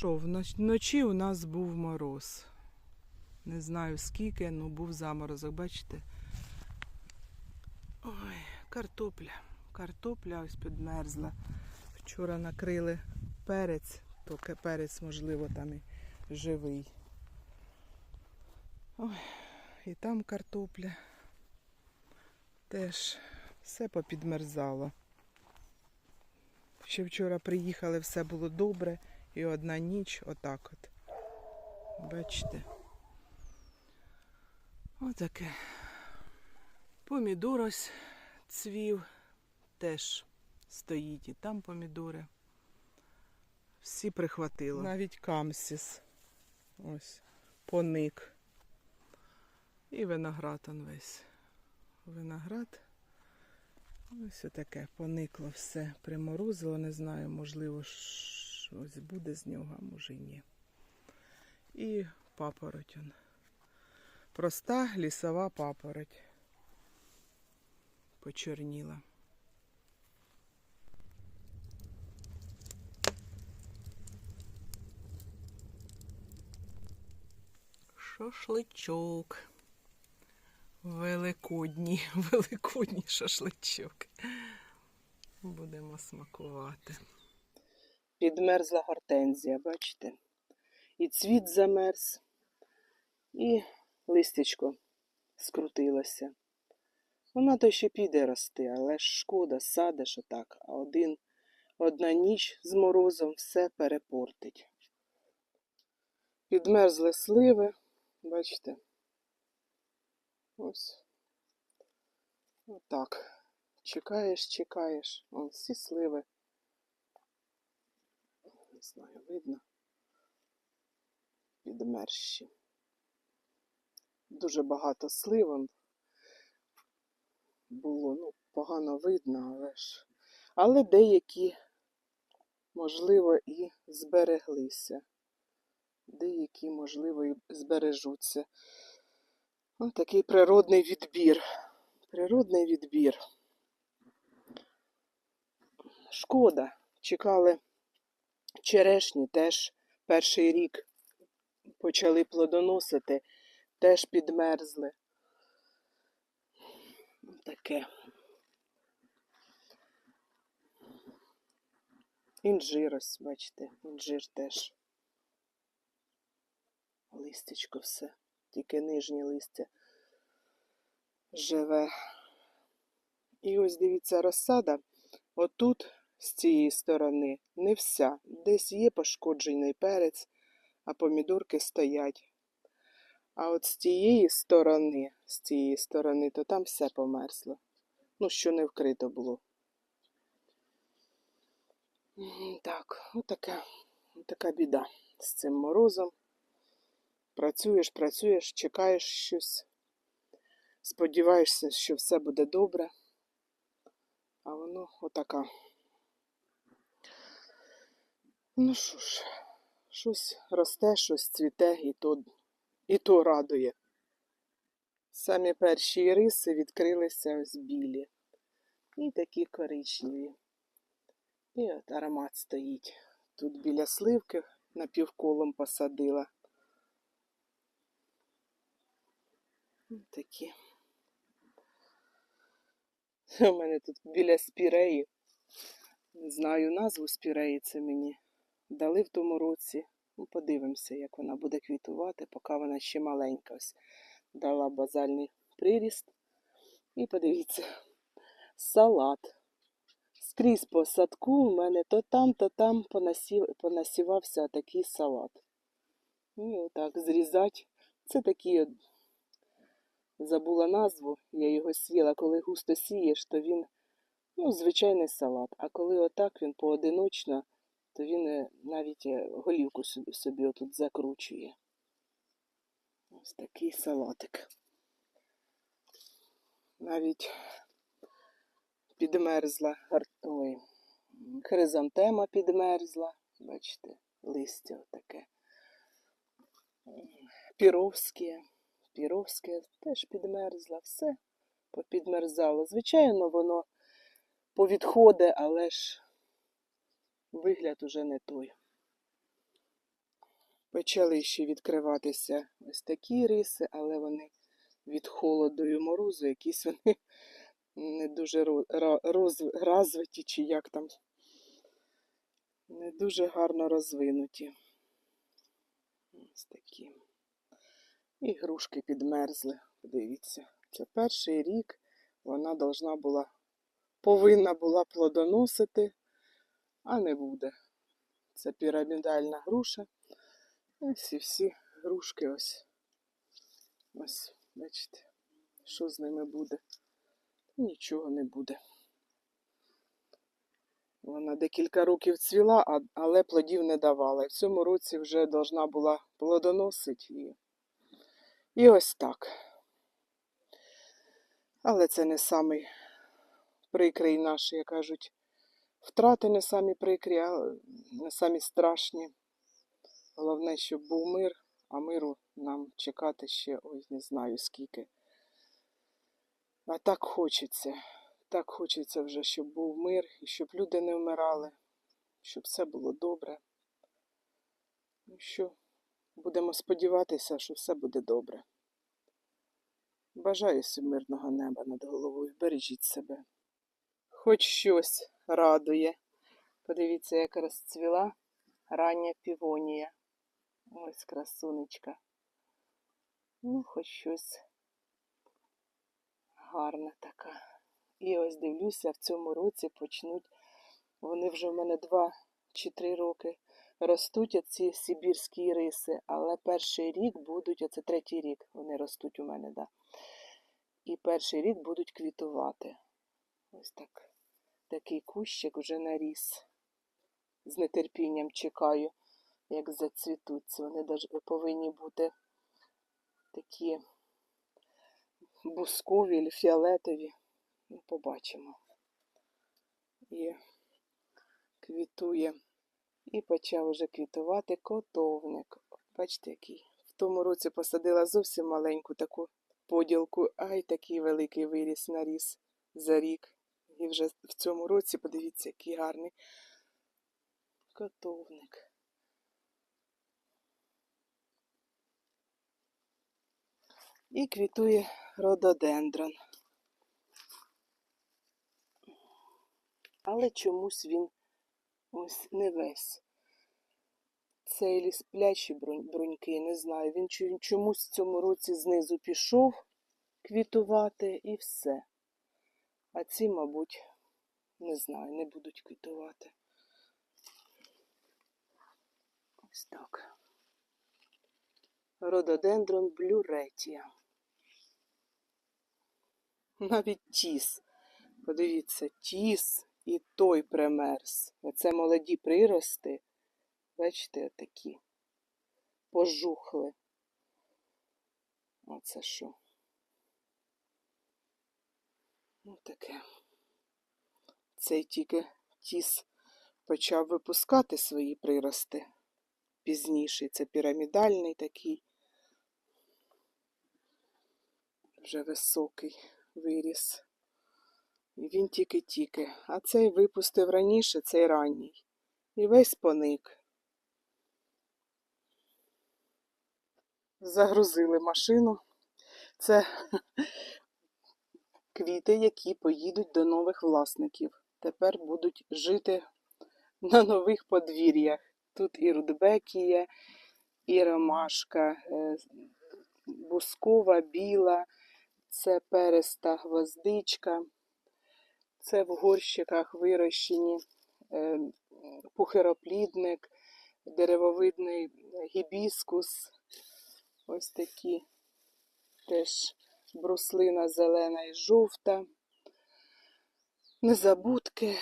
що, вночі у нас був мороз. Не знаю скільки, але був заморозок, бачите? Ой, картопля. Картопля ось підмерзла. Вчора накрили перець, то перець, можливо, там і живий. Ой, і там картопля. Теж все попідмерзало. Ще вчора приїхали, все було добре, і одна ніч отак от. Бачите? Отаке. Помідор ось цвів, теж стоїть і там помідори. Всі прихватило. Навіть камсіс. Ось. Поник. І виноград он весь. Виноград. Ось отаке поникло все, приморозило, не знаю, можливо, щось буде з нього, а може ні. І папороть. он. Проста лісова папороть. Почорніла. Шашличок. Великодній, великодній шашличок. Будемо смакувати. Підмерзла гортензія, бачите? І цвіт замерз, і листячко скрутилося. Вона то ще піде рости, але ж шкода, садиш отак, а один, одна ніч з морозом все перепортить. Підмерзли сливи, бачите? Ось. Отак. Чекаєш, чекаєш. Вон всі сливи. Не знаю, видно. Підмерщі. Дуже багато сливон було, ну, погано видно, але ж. Але деякі, можливо, і збереглися. Деякі, можливо, і збережуться. Ось такий природний відбір. Природний відбір. Шкода. Чекали черешні, теж перший рік почали плодоносити, теж підмерзли. Таке. Інжир ось, бачите, інжир теж. Листячко все, тільки нижнє листя живе. І ось дивіться, розсада отут з цієї сторони не вся. Десь є пошкоджений перець, а помідорки стоять. А от з тієї сторони, з цієї сторони, то там все померзло. Ну, що не вкрито було. Так, отака, отака біда з цим морозом. Працюєш, працюєш, чекаєш щось. Сподіваєшся, що все буде добре. А воно отака. Ну що ж, щось росте, щось цвіте, і то, і то радує. Самі перші іриси відкрилися ось білі. І такі коричневі. І от аромат стоїть. Тут біля сливки напівколом посадила. Ось Такі. У мене тут біля спіреї. Не знаю назву спіреї, це мені дали в тому році. Ну, подивимося, як вона буде квітувати, поки вона ще маленька. Ось дала базальний приріст. І подивіться, салат. Скрізь по садку у мене то там, то там понасів, понасівався такий салат. І отак зрізати. Це такі забула назву, я його сіяла. Коли густо сієш, то він ну, звичайний салат. А коли отак він поодиночно, то він е, навіть е, голівку собі, отут закручує. Ось такий салатик. Навіть підмерзла ой, хризантема підмерзла. Бачите, листя отаке. Піровське. Піровське теж підмерзла, все попідмерзало. Звичайно, воно повідходить, але ж вигляд уже не той. Почали ще відкриватися ось такі риси, але вони від холоду і морозу, якісь вони не дуже ро- розвиті, чи як там, не дуже гарно розвинуті. Ось такі. І грушки підмерзли. Подивіться, це перший рік вона должна повинна була плодоносити, а не буде. Це пірамідальна груша. Ось і всі грушки ось. Ось, бачите, що з ними буде? Нічого не буде. Вона декілька років цвіла, але плодів не давала. І в цьому році вже должна була плодоносити. І, і ось так. Але це не самий прикрий наш, як кажуть, втрати не самі прикрі, а не самі страшні. Головне, щоб був мир, а миру нам чекати ще, ой, не знаю скільки. А так хочеться. Так хочеться вже, щоб був мир, і щоб люди не вмирали, щоб все було добре. Ну що, будемо сподіватися, що все буде добре. Бажаю всім мирного неба над головою. Бережіть себе. Хоч щось радує. Подивіться, як розцвіла рання півонія. Ось красунечка. Ну, хоч щось гарна така. І ось дивлюся, в цьому році почнуть. Вони вже в мене два чи три роки ростуть оці сибірські риси, але перший рік будуть, оце третій рік вони ростуть у мене, да. І перший рік будуть квітувати. Ось так. Такий кущик вже наріс. З нетерпінням чекаю, як зацвітуться. Вони повинні бути такі бускові фіолетові. Ну, побачимо. І квітує. І почав уже квітувати котовник. Бачите, який. В тому році посадила зовсім маленьку таку поділку, ай такий великий виріс наріс за рік. І вже в цьому році, подивіться, який гарний котовник. І квітує рододендрон. Але чомусь він ось не весь. Цей ліс брунь- бруньки, не знаю. Він чомусь в цьому році знизу пішов квітувати і все. А ці, мабуть, не знаю, не будуть квітувати. Ось так. Рододендрон блюретія. Навіть тіс. Подивіться, тіс і той примерз. Оце молоді прирости. Бачите, такі пожухли. Оце що? Ну таке. Цей тільки тіс почав випускати свої прирости пізніше. Це пірамідальний такий. Вже високий виріс. І він тільки-тільки. А цей випустив раніше, цей ранній. І весь поник. Загрузили машину. Це квіти, які поїдуть до нових власників. Тепер будуть жити на нових подвір'ях. Тут і рудбекія, і ромашка, е, бускова, біла, це переста гвоздичка, це в горщиках вирощені е, пухироплідник, деревовидний гібіскус. Ось такі теж бруслина зелена і жовта. Незабудки,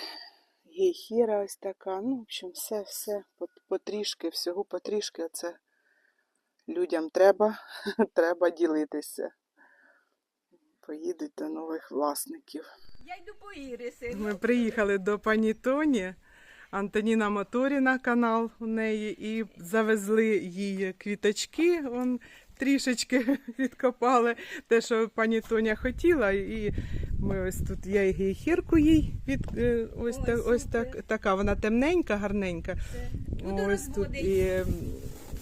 гейхіра ось така. Ну, в общем, все, все пот- потрішки, всього потрішки. Це людям треба, треба ділитися. Поїдуть до нових власників. Я йду по іриси. Ми приїхали до пані Тоні, Антоніна Моторіна канал у неї, і завезли їй квіточки. Он трішечки відкопали те, що пані Тоня хотіла. І ми ось тут я і гейхірку їй від е, ось, та, ось так, така. Вона темненька, гарненька. Буду Ось тут і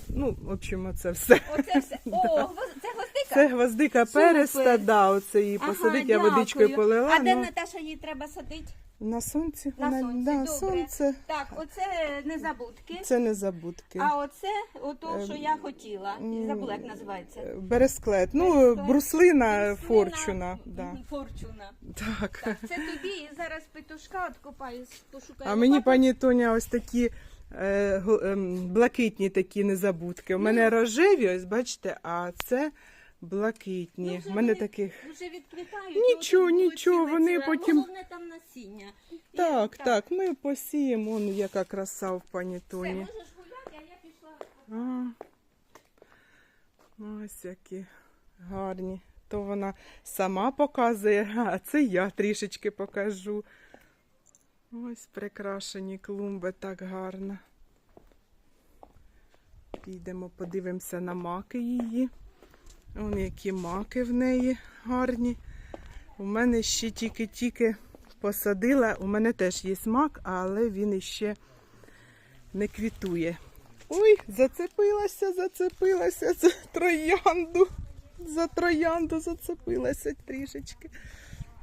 Ну, в общем, все. Оце все. О, це гвоздика? Це гвоздика переста, да, оце її Ага, посадить, я водичкою дякую. полила. А де ну, Наташа її треба садити? На сонці? На Вона- сонці, да, добре. сонце. Так, оце незабудки. Це незабудки. А оце ото, що я хотіла. Забула, як називається. Е, Бересклет. Ну, Бересклет. бруслина Бруслина. форчуна. Да. Мгм, Форчуна. Так. Так, це тобі і зараз петушка откопаю, пошукаю. А мені лопату. пані Тоня ось такі е, гл- ем, блакитні такі незабудки. У мене Ну. рожеві, ось бачите, а це Ну, блакитні. вже мене вони таких. Вже відквітають. Нічого, от будуть нічого, вони а потім- Головне там насіння. І Так, так, ми посіємо, он яка краса в пані Все, Тоні. можеш гуляти, а я пішла. А, ось які гарні. То вона сама показує, а це я трішечки покажу. Ось прикрашені клумби так гарно. Підемо, подивимося на маки її. Вон які маки в неї гарні. У мене ще тільки-тільки посадила. У мене теж є мак, але він іще не квітує. Ой, зацепилася, зацепилася за троянду. За троянду зацепилася трішечки.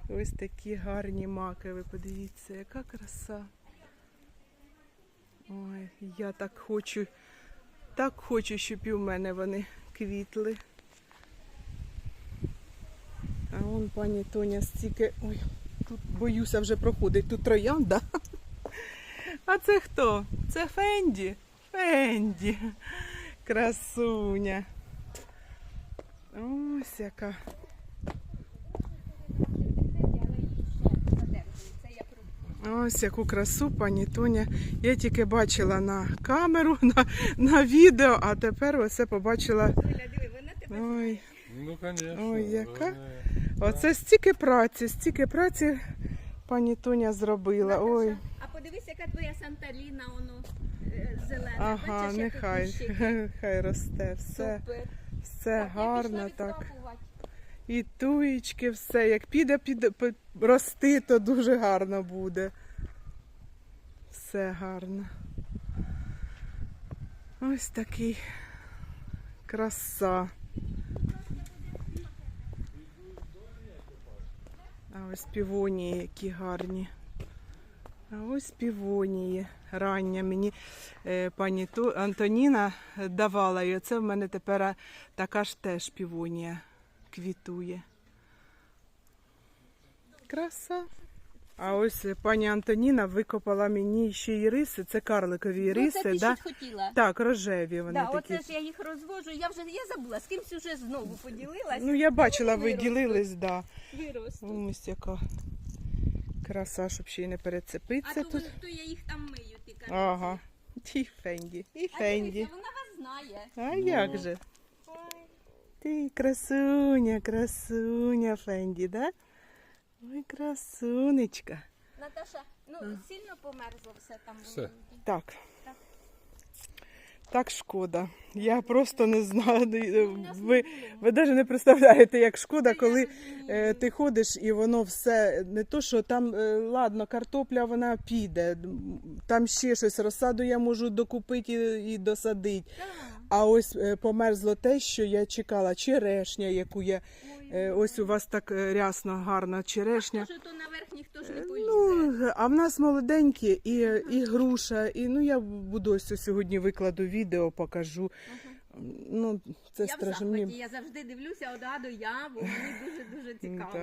Ось такі гарні маки. Ви подивіться, яка краса. Ой, я так хочу, так хочу, щоб і в мене вони квітли. А вон пані Тоня стільки. Ой, тут боюся вже проходить. Тут троянда. А це хто? Це Фенді. Фенді. Красуня. Ось яка. Ось яку красу, пані Тоня. Я тільки бачила на камеру, на, на відео, а тепер оце побачила. Ой, Ну, конечно. Ой, яка? Оце стільки праці, стільки праці пані Тоня зробила. Ой. А подивись, яка твоя Санталіна, воно е, зелена. Ага, Бачиш, які нехай, кущики? хай росте. Все, Супер. все Так, я гарно так. І туєчки, все. Як піде, піде пи- рости, то дуже гарно буде. Все гарно. Ось такий краса. Ось півонії, які гарні. А ось півонії. Рання мені е, пані Антоніна давала, і оце в мене тепер така ж теж півонія квітує. Краса. А ось пані Антоніна викопала мені ще й риси. Це карликові Ну, риси, це ти да? хотіла. Так, рожеві вони Да, такі. оце ж я їх розвожу. Я вже я забула, з кимсь вже знову поділилась. Ну, я бачила, ви ділились, да. Виросту. Ось яка краса, щоб ще й не А перецепитися то, тут. то я їх там мию, ти кажеш. Ага. І Фенді, і Фенді. дивися, вона вас знає. А як же? Ти красуня, красуня Фенді, да? Ой, красунечка. Наташа, ну сильно померзло все там. Все. Так. Так шкода. Я просто не знаю. ну, Ви, ви навіть не представляєте, як шкода, коли е, ти ходиш і воно все не то, що там, е, ладно, картопля вона піде, там ще щось, розсаду я можу докупити і, і досадити. А ось е, померзло те, що я чекала, черешня, яку я. е, Ось у вас так е, рясно, гарна черешня. Може, то наверх ніхто ж не полізе. Ну, а в нас молоденькі і, і груша. І ну я буду ось сьогодні викладу відео, покажу. Ну, це я в страшно. захваті, Мені я завжди дивлюся одна до я, бо мені дуже-дуже цікаво. Так.